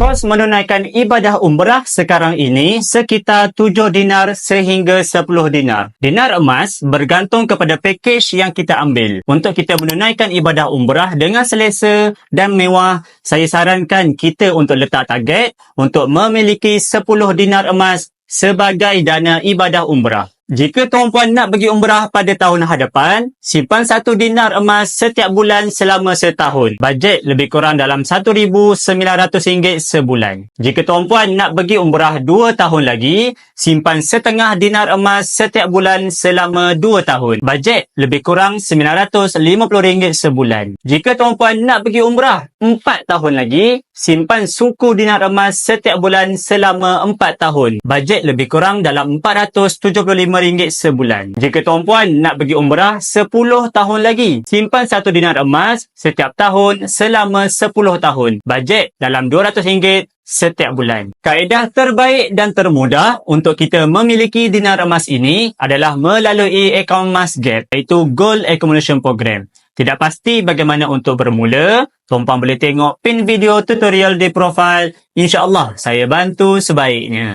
Kos menunaikan ibadah umrah sekarang ini sekitar 7 dinar sehingga 10 dinar. Dinar emas bergantung kepada pakej yang kita ambil. Untuk kita menunaikan ibadah umrah dengan selesa dan mewah, saya sarankan kita untuk letak target untuk memiliki 10 dinar emas sebagai dana ibadah umrah. Jika tuan-puan nak pergi umrah pada tahun hadapan, simpan satu dinar emas setiap bulan selama setahun. Bajet lebih kurang dalam RM1,900 sebulan. Jika tuan-puan nak pergi umrah dua tahun lagi, simpan setengah dinar emas setiap bulan selama dua tahun. Bajet lebih kurang RM950 sebulan. Jika tuan-puan nak pergi umrah empat tahun lagi, simpan suku dinar emas setiap bulan selama empat tahun. Bajet lebih kurang dalam RM475 sebulan. Jika tuan-puan nak pergi umrah 10 tahun lagi, simpan satu dinar emas setiap tahun selama 10 tahun. Bajet dalam RM200 setiap bulan. Kaedah terbaik dan termudah untuk kita memiliki dinar emas ini adalah melalui akaun Mas Gap iaitu Gold Accumulation Program. Tidak pasti bagaimana untuk bermula, tuan-puan boleh tengok pin video tutorial di profil. InsyaAllah saya bantu sebaiknya.